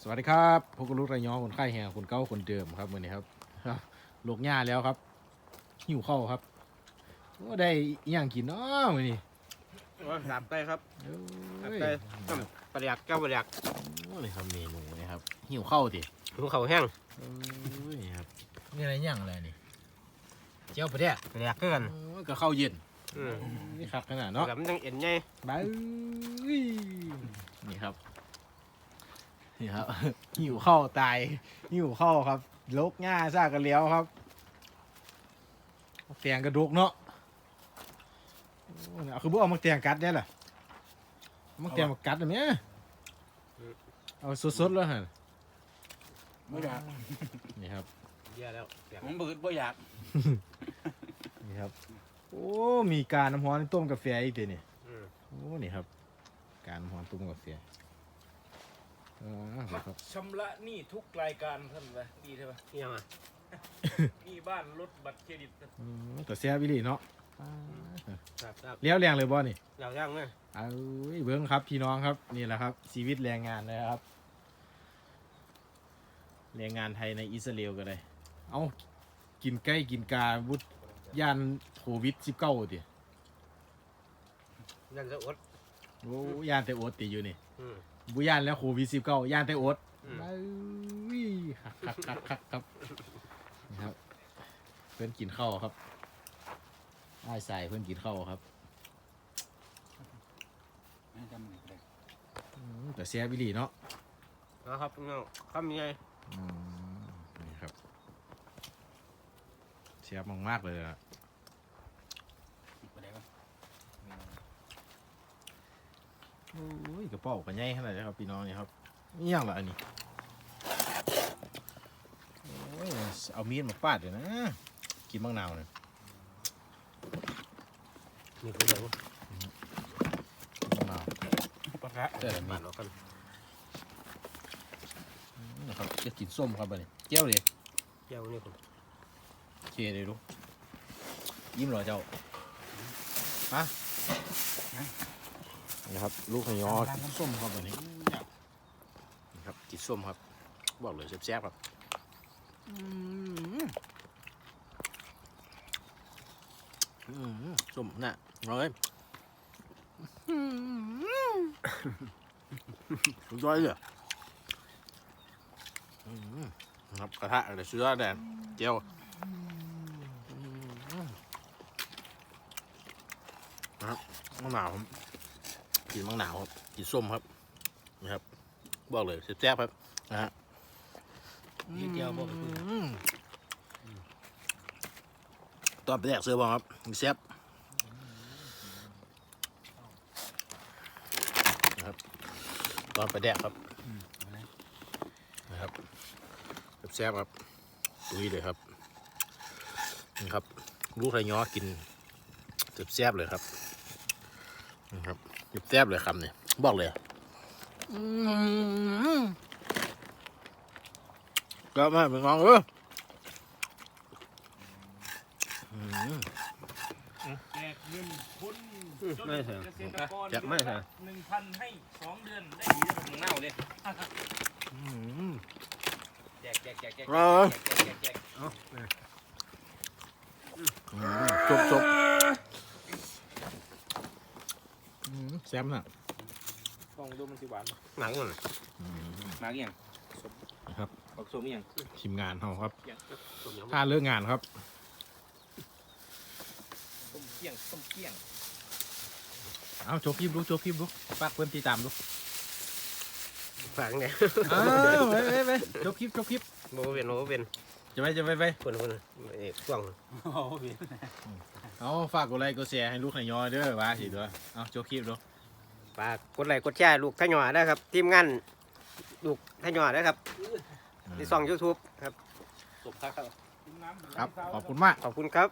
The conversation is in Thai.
สวัสดีครับพวกลูกระยองคนไข้แห่คนเก้าคนเดิมครับมื่อนี้ครับครับโลกหญ้าแล้วครับหิวข้าวครับว่าได้อหย่างกินเนาะมื่อนี้ว่าหลับได้ครับเอ้หลับยได้ต้มปลาหยักเจ้าปลาหยักโอ้ยครับเมนูนี่ครับหิวข้าวดิหูเขาแห้งเอ้ยครับนี่อะไรอย่างอะไรนี่เจียวปลาแดกปลาหยักคือกันโอ้ยก็ข้าวเย็นอืมนี่ครับขนาดเนาะแล้วมันยังเอ็นไงบ้านี่ครับ นี่ครับ หิวข้าวตายหิวข้าวครับ ลกหญ้าซากกันแล้วครับแตงกระดูกเนาะโอ้ยเอาคือบ่เอามาแตงกัดได้ล่ะมาแตงมากัดอันเนี้ยเอาสดๆแล้วฮะไม่อยากนี่ครับเยอะแล้วเสียงผมบืดไม่อยากนี่ครับ โอ้มีการน้ำร้อนต้มกาแฟอีกทีนี่อืมโอ้นี่ครับ การน้ำร้อนต้มกาแฟ อ่านี่ครับ ชำระหนี้ทุกรายการท่านไปดีใช่ปะยังอะหนี้บ้านรถบัตรเครดิตอืมแต่แซ่บวิลีเนาะครับครับเลี้ยวแรงเลยบ่นี่ยาวย่างไหมเอาเว้ยเบิ้งครับพี่น้องครับนี่แหละครับ ชีวิตแรงงานนะครับแรงงานไทยในอิสราเอลก็ได้เอากินใกล้กินกาบุตยานโควิดสิบเก้าติยันจะอดโอ้ยานแต่โอดติอยู่นี่ อืม บุยานแล้วโควิดสิบเก้ายานแต่โอดอืมเอ้ยคักคักคักคักครับนี่ครับ เพื่อนกินข้าวครับอ้ายใส่เพื่อนกินข้าวครับไม่จำไม่ได้อืมแต่แซ่บวิลีเนาะนะครับพี่น้องข้ามยังไงอืมนี่ครับเชียบมากๆเลยอะ ไม่ได้ก็ โอ้ยกระเป๋ากันใหญ่ขนาดนี้ครับพี่น้องนี่ครับนี่ยังล่ะอันนี้โอ้ยเอามีดมาปาดเดี๋ยวนะกินบางนาวเนี่ยนี่คือเดี๋ยวบางนาวปะกะเออมีมาดเรากันนะครับจะกินส้มครับอันนี้เจ้าเลยเจ้านี่คนเคเลยลูกยิ้มเหรอเจ้าฮะ นี่ครับ ลูกขยอกินส้มครับอันนี้นี่ครับกินส้มครับ บอกเลยแซ่บๆครับอืมสุ่มน่ะร้อยร้อยเลยอืมครับกระทะเดี๋ยวเชื้อแดงเจียวนะครับมะนาวครับ กินมะนาวครับกินส้มครับนะครับ บอกเลยแซ่บๆครับนะฮะนี่เจ้าบอกคุณอืมตอนไปแรกเสือบอกครับมีแซ่บนะครับตอนไปแดกครับนะครับแซ่บๆครับดุยเลยครับนี่ครับ ลูกไรย้อกินแซ่บๆเลยครับนะครับ แซ่บๆเลยคำเนี่ยบอกเลยอืมก็มาเป็นงองเอออืมแจกเงินคุณจนไม่ใช่เกษตรกรแจกไม่ใช่หนึ่งพันให้สองเดือนได้ดีของเน่าเลยอืมแจกแจกแจกแจกเออแจกแจกเอ้าจบจบอืม แซ่บน่ะลองดูมันสิหวานไหมหนังมันอืมมาอย่างสมนะครับผสมอย่างทีมงานเขาครับอย่างต้มยำถ้าเลิกงานครับต้มเกี้ยงต้มเกี้ยงเอาโจบคลิปดูโจบคลิปดูฝากเพื่อนติดตามดูฝังเนี่ยอ้าวไปไปไปโจบคลิปโจบคลิปโมเวนโมเวนจะไปจะไปไปคนคนเอกกว้างโอ้โหเอาฝากกดไลค์กดแชร์ให้ลูกหน่อยยอเด้อว่าสิตัวเอาโจบคลิปดู ฝากกดไลค์กดแชร์ลูกท่าหยอได้ครับ ทีมงานลูกท่าหยอได้ครับในช่องยูทูบครับสมครับ ครับ ขอบคุณมาก ขอบคุณครับ